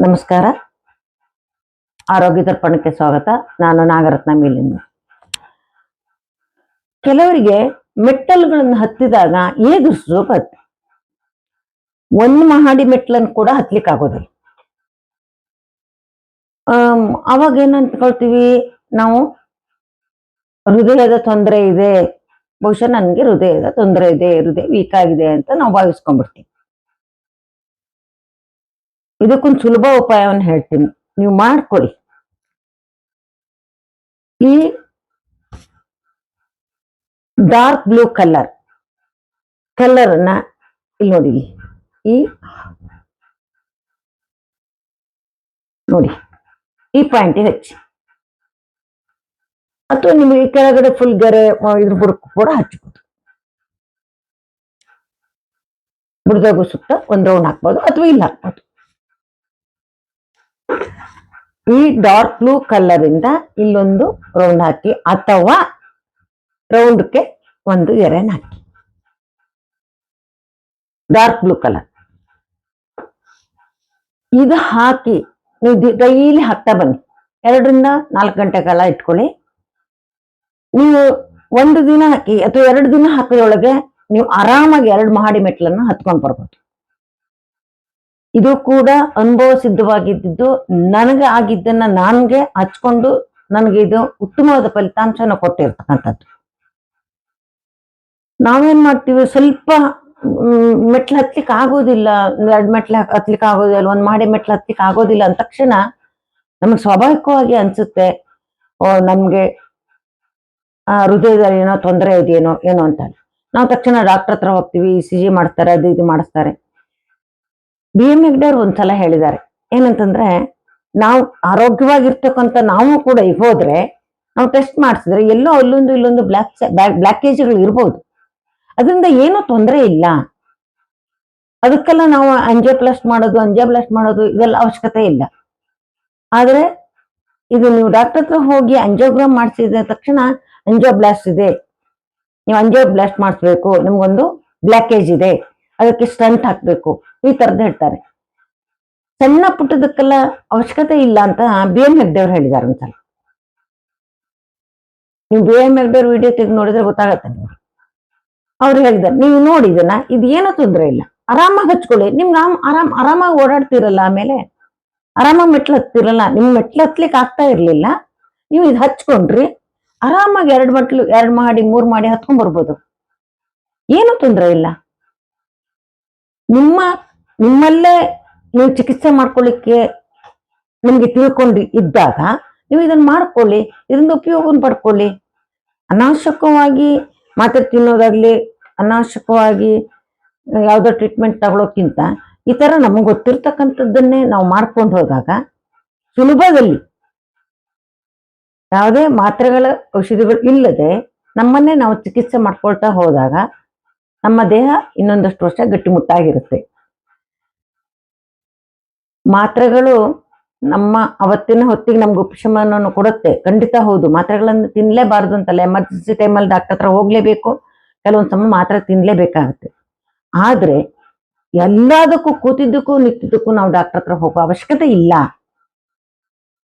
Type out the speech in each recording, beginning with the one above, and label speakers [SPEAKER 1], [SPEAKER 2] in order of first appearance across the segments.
[SPEAKER 1] ನಮಸ್ಕಾರ. ಆರೋಗ್ಯ ದರ್ಪಣಕ್ಕೆ ಸ್ವಾಗತ. ನಾನು ನಾಗರತ್ನ ಮೇಲಿಂದ. ಕೆಲವರಿಗೆ ಮೆಟ್ಟಲುಗಳನ್ನು ಹತ್ತಿದಾಗ ಏದುಸು ಬರುತ್ತೆ ಒಂದು ಮಹಡಿ ಮೆಟ್ಲನ್ನು ಕೂಡ ಹತ್ಲಿಕ್ಕೆ ಆಗೋದಿಲ್ಲ ಅವಾಗ ಏನ್ ಅಂದ್ಕೊಳ್ತೀವಿ? ನಾವು ಹೃದಯದ ತೊಂದರೆ ಇದೆ. ಬಹುಶಃ ನನಗೆ ಹೃದಯದ ತೊಂದರೆ ಇದೆ, ಹೃದಯ ವೀಕ್ ಆಗಿದೆ ಅಂತ ನಾವು ಭಾವಿಸ್ಕೊಂಡ್ಬಿಡ್ತೀವಿ. ಇದಕ್ಕೊಂದು ಸುಲಭ ಉಪಾಯವನ್ನು ಹೇಳ್ತೀನಿ. ನೀವು ಮಾಡ್ಕೊಳ್ಳಿ ಈ ಡಾರ್ಕ್ ಬ್ಲೂ ಕಲರ್ ಅನ್ನ ಇಲ್ಲಿ ನೋಡಿ ಈ ನೋಡಿ, ಈ ಪಾಯಿಂಟಿಗೆ ಹಚ್ಚಿ. ಅಥವಾ ನಿಮಗೆ ಕೆಳಗಡೆ ಫುಲ್ ಗೆರೆ ಇದ್ರ ಬುಡಕ್ಕೂ ಕೂಡ ಹಚ್ಬೋದು. ಬುಡದಾಗು ಸುತ್ತ ಒಂದ್ ರೌಂಡ್ ಹಾಕ್ಬೋದು ಅಥವಾ ಇಲ್ಲ ಹಾಕ್ಬೋದು. ಈ ಡಾರ್ಕ್ ಬ್ಲೂ ಕಲರಿಂದ ಇಲ್ಲೊಂದು ರೌಂಡ್ ಹಾಕಿ ಅಥವಾ ರೌಂಡ್ಗೆ ಒಂದು ಎರೆನ ಹಾಕಿ. ಡಾರ್ಕ್ ಬ್ಲೂ ಕಲರ್ ಇದು ಹಾಕಿ, ನೀವು ಡೈಲಿ ಹಾಕ್ತಾ ಬನ್ನಿ. ಎರಡರಿಂದ ನಾಲ್ಕು ಗಂಟೆ ಕಾಲ ಇಟ್ಕೊಳ್ಳಿ. ನೀವು ಒಂದು ದಿನ ಹಾಕಿ ಅಥವಾ ಎರಡು ದಿನ ಹಾಕಿದೊಳಗೆ ನೀವು ಆರಾಮಾಗಿ ಎರಡು ಮಹಡಿ ಮೆಟ್ಲನ್ನ ಹತ್ಕೊಂಡು ಬರ್ಬೋದು. ಇದು ಕೂಡ ಅನುಭವ ಸಿದ್ಧವಾಗಿದ್ದು ನನಗೆ ಆಗಿದ್ದನ್ನ ನನ್ಗೆ ಹಚ್ಕೊಂಡು ನನಗೆ ಇದು ಉತ್ತಮವಾದ ಫಲಿತಾಂಶನ ಕೊಟ್ಟಿರ್ತಕ್ಕಂಥದ್ದು. ನಾವೇನ್ ಮಾಡ್ತೀವಿ? ಸ್ವಲ್ಪ ಮೆಟ್ಲು ಹತ್ಲಿಕ್ಕೆ ಆಗೋದಿಲ್ಲ. ಎರಡು ಮೆಟ್ಲು ಹತ್ಲಿಕ್ಕೆ ಆಗೋದಿಲ್ಲ, ಒಂದ್ ಮಾಡಿ ಮೆಟ್ಲು ಹತ್ಲಿಕ್ಕೆ ಆಗೋದಿಲ್ಲ ಅಂದ ತಕ್ಷಣ ನಮಗೆ ಸ್ವಾಭಾವಿಕವಾಗಿ ಅನ್ಸುತ್ತೆ ನಮ್ಗೆ ಹೃದಯದಲ್ಲಿ ಏನೋ ತೊಂದರೆ ಇದೆಯೇನೋ ಏನೋ ಅಂತ ನಾವು ತಕ್ಷಣ ಡಾಕ್ಟರ್ ಹತ್ರ ಹೋಗ್ತೀವಿ ಇ ಸಿ ಜಿ ಮಾಡ್ತಾರೆ, ಅದು ಇದು ಮಾಡಿಸ್ತಾರೆ. ಬಿ ಎಂ ಹೆಗ್ಡೆಯವ್ರು ಒಂದ್ಸಲ ಹೇಳಿದ್ದಾರೆ. ಏನಂತಂದ್ರೆ, ನಾವು ಆರೋಗ್ಯವಾಗಿರ್ತಕ್ಕಂಥ ನಾವು ಕೂಡ ಈಗ ಹೋದ್ರೆ ನಾವು ಟೆಸ್ಟ್ ಮಾಡಿಸಿದ್ರೆ ಎಲ್ಲೋ ಅಲ್ಲೊಂದು ಇಲ್ಲೊಂದು ಬ್ಲಾಕ್ ಬ್ಲಾಕೇಜ್ಗಳು ಇರ್ಬೋದು. ಅದರಿಂದ ಏನೂ ತೊಂದರೆ ಇಲ್ಲ. ಅದಕ್ಕೆಲ್ಲ ನಾವು ಅಂಜಿಯೋಪ್ಲಾಸ್ಟ್ ಮಾಡೋದು ಅಂಜಿಯೋಪ್ಲಾಸ್ಟ್ ಮಾಡೋದು ಇದೆಲ್ಲ ಅವಶ್ಯಕತೆ ಇಲ್ಲ. ಆದರೆ, ಇದು ನೀವು ಡಾಕ್ಟರ್ ಹತ್ರ ಹೋಗಿ ಅಂಜೋಗ್ರಾಮ್ ಮಾಡಿಸಿದ ತಕ್ಷಣ ಅಂಜಿಯೋಬ್ಲಾಸ್ಟ್ ಇದೆ. ನೀವು ಅಂಜಿಯೋಬ್ಲಾಸ್ಟ್ ಮಾಡಿಸ್ಬೇಕು. ನಿಮ್ಗೊಂದು ಬ್ಲಾಕೇಜ್ ಇದೆ. ಅದಕ್ಕೆ ಸ್ಟಂಟ್ ಹಾಕ್ಬೇಕು. ಈ ತರದ್ ಹೇಳ್ತಾರೆ. ಸಣ್ಣ ಪುಟ್ಟದಕ್ಕೆಲ್ಲ ಅವಶ್ಯಕತೆ ಇಲ್ಲ ಅಂತ ಬಿ ಎಂ ಹೆಗ್ಡೆವ್ರು ಹೇಳಿದ್ದಾರೆ ಒಂದ್ಸಲ ನೀವು ಬಿ ಎಂ ಬೇರೆ ವಿಡಿಯೋ ತೆಗೆದು ನೋಡಿದ್ರೆ ಗೊತ್ತಾಗತ್ತೆ ನಿಮ್ಗೆ. ಅವ್ರು ಹೇಳಿದ್ದಾರೆ. ನೀವು ನೋಡಿ ಇದನ್ನ. ಇದು ಏನೂ ತೊಂದರೆ ಇಲ್ಲ. ಆರಾಮಾಗಿ ಹಚ್ಕೊಳ್ಳಿ. ನಿಮ್ಗೆ ಆರಾಮ್ ಆರಾಮಾಗಿ ಓಡಾಡ್ತಿರಲ್ಲ ಆಮೇಲೆ. ಆರಾಮಾಗಿ ಮೆಟ್ಲು ಹತ್ತಿರಲ್ಲ. ನಿಮ್ ಮೆಟ್ಲು ಹತ್ಲಿಕ್ಕೆ ಆಗ್ತಾ ಇರ್ಲಿಲ್ಲ. ನೀವು ಇದು ಹಚ್ಕೊಂಡ್ರಿ. ಆರಾಮಾಗಿ ಎರಡು ಮಟ್ಲು, ಎರಡು ಮಾಡಿ, ಮೂರು ಮಾಡಿ ಹತ್ಕೊಂಡ್ ಬರ್ಬೋದು. ಏನು ತೊಂದರೆ ಇಲ್ಲ. ನಿಮ್ಮ, ನಿಮ್ಮಲ್ಲೇ ನೀವು ಚಿಕಿತ್ಸೆ ಮಾಡ್ಕೊಳ್ಳಿಕ್ಕೆ ನಿಮ್ಗೆ ತಿಳ್ಕೊಂಡು ಇದ್ದಾಗ ನೀವು ಇದನ್ನ ಮಾಡ್ಕೊಳ್ಳಿ, ಇದರಿಂದ ಉಪಯೋಗವನ್ನು ಪಡ್ಕೊಳ್ಳಿ. ಅನಾವಶ್ಯಕವಾಗಿ ಮಾತ್ರೆ ತಿನ್ನೋದಾಗ್ಲಿ ಅನಾವಶ್ಯಕವಾಗಿ ಯಾವುದೋ ಟ್ರೀಟ್ಮೆಂಟ್ ತಗೊಳ್ಳೋಕ್ಕಿಂತ ಈ ಥರ ನಮಗೆ ಗೊತ್ತಿರ್ತಕ್ಕಂಥದ್ದನ್ನೇ ನಾವು ಮಾಡ್ಕೊಂಡು ಹೋದಾಗ ಸುಲಭದಲ್ಲಿ ಯಾವುದೇ ಮಾತ್ರೆಗಳ ಔಷಧಿಗಳು ಇಲ್ಲದೆ ನಮ್ಮನ್ನೇ ನಾವು ಚಿಕಿತ್ಸೆ ಮಾಡ್ಕೊಳ್ತಾ ಹೋದಾಗ ನಮ್ಮ ದೇಹ ಇನ್ನೊಂದಷ್ಟು ವರ್ಷ ಗಟ್ಟಿಮುಟ್ಟಾಗಿರುತ್ತೆ ಮಾತ್ರೆಗಳು ನಮ್ಮ ಅವತ್ತಿನ ಹೊತ್ತಿಗೆ ನಮ್ಗೆ ಉಪಶಮನವನ್ನು ಕೊಡುತ್ತೆ. ಖಂಡಿತ ಹೌದು. ಮಾತ್ರೆಗಳನ್ನು ತಿನ್ಲೇಬಾರದು ಅಂತಲ್ಲ. ಎಮರ್ಜೆನ್ಸಿ ಟೈಮಲ್ಲಿ ಡಾಕ್ಟರ್ ಹತ್ರ ಹೋಗ್ಲೇಬೇಕು. ಕೆಲವೊಂದು ಸಮ ಮಾತ್ರೆ ತಿನ್ಲೇಬೇಕಾಗುತ್ತೆ. ಆದ್ರೆ ಎಲ್ಲದಕ್ಕೂ ಕೂತಿದ್ದಕ್ಕೂ ನಿಂತಿದ್ದಕ್ಕೂ ನಾವು ಡಾಕ್ಟರ್ ಹತ್ರ ಹೋಗೋ ಅವಶ್ಯಕತೆ ಇಲ್ಲ.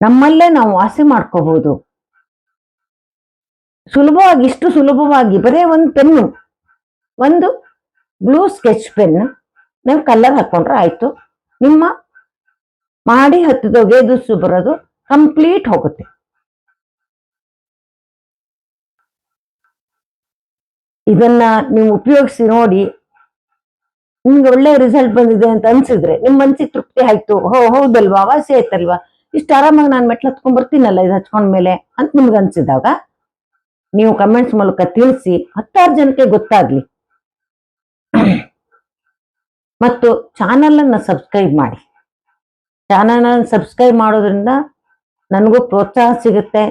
[SPEAKER 1] ನಮ್ಮಲ್ಲೇ ನಾವು ವಾಸಿ ಮಾಡ್ಕೋಬಹುದು ಸುಲಭವಾಗಿ, ಇಷ್ಟು ಸುಲಭವಾಗಿ, ಬರೇ ಒಂದು ಪೆನ್ನು, ಒಂದು ಬ್ಲೂ ಸ್ಕೆಚ್ ಪೆನ್ ನೀವು ಕಲರ್ ಹಾಕೊಂಡ್ರೆ ಆಯ್ತು. ನಿಮ್ಮ ಮಾಡಿ ಹತ್ತಿದೋಗೆ ದುಸ್ಸು ಬರೋದು ಕಂಪ್ಲೀಟ್ ಹೋಗುತ್ತೆ. ಇದನ್ನ ನೀವು ಉಪಯೋಗಿಸಿ ನೋಡಿ. ನಿಮ್ಗೆ ಒಳ್ಳೆ ರಿಸಲ್ಟ್ ಬಂದಿದೆ ಅಂತ ಅನ್ಸಿದ್ರೆ ನಿಮ್ ಮನ್ಸಿಗೆ ತೃಪ್ತಿ ಆಯ್ತು. ಹೋ, ಹೌದಲ್ವಾ? ವಾಸಿ ಆಯ್ತಲ್ವಾ? ಇಷ್ಟು ಆರಾಮಾಗಿ ನಾನು ಮೆಟ್ಲು ಹತ್ಕೊಂಡ್ ಬರ್ತೀನಲ್ಲ ಇದು ಹಚ್ಕೊಂಡ್ಮೇಲೆ ಅಂತ ನಿಮ್ಗೆ ಅನ್ಸಿದಾಗ ನೀವು ಕಮೆಂಟ್ಸ್ ಮೂಲಕ ತಿಳಿಸಿ ಹತ್ತಾರು ಜನಕ್ಕೆ ಗೊತ್ತಾಗ್ಲಿ. ಮತ್ತು ಚಾನಲ್ ಅನ್ನ ಸಬ್ಸ್ಕ್ರೈಬ್ ಮಾಡಿ. ಚಾನಲ್ ಸಬ್ಸ್ಕ್ರೈಬ್ ಮಾಡೋದ್ರಿಂದ ನನಗೂ ಪ್ರೋತ್ಸಾಹ ಸಿಗುತ್ತೆ.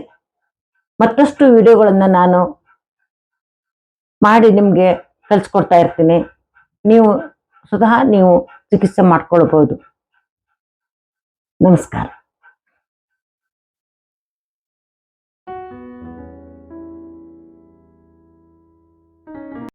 [SPEAKER 1] ಮತ್ತಷ್ಟು ವಿಡಿಯೋಗಳನ್ನು ನಾನು ಮಾಡಿ ನಿಮಗೆ ಕಲಿಸ್ಕೊಡ್ತಾ ಇರ್ತೀನಿ. ನೀವು ಸ್ವತಃ ನೀವು ಚಿಕಿತ್ಸೆ ಮಾಡ್ಕೊಳ್ಬೋದು. ನಮಸ್ಕಾರ.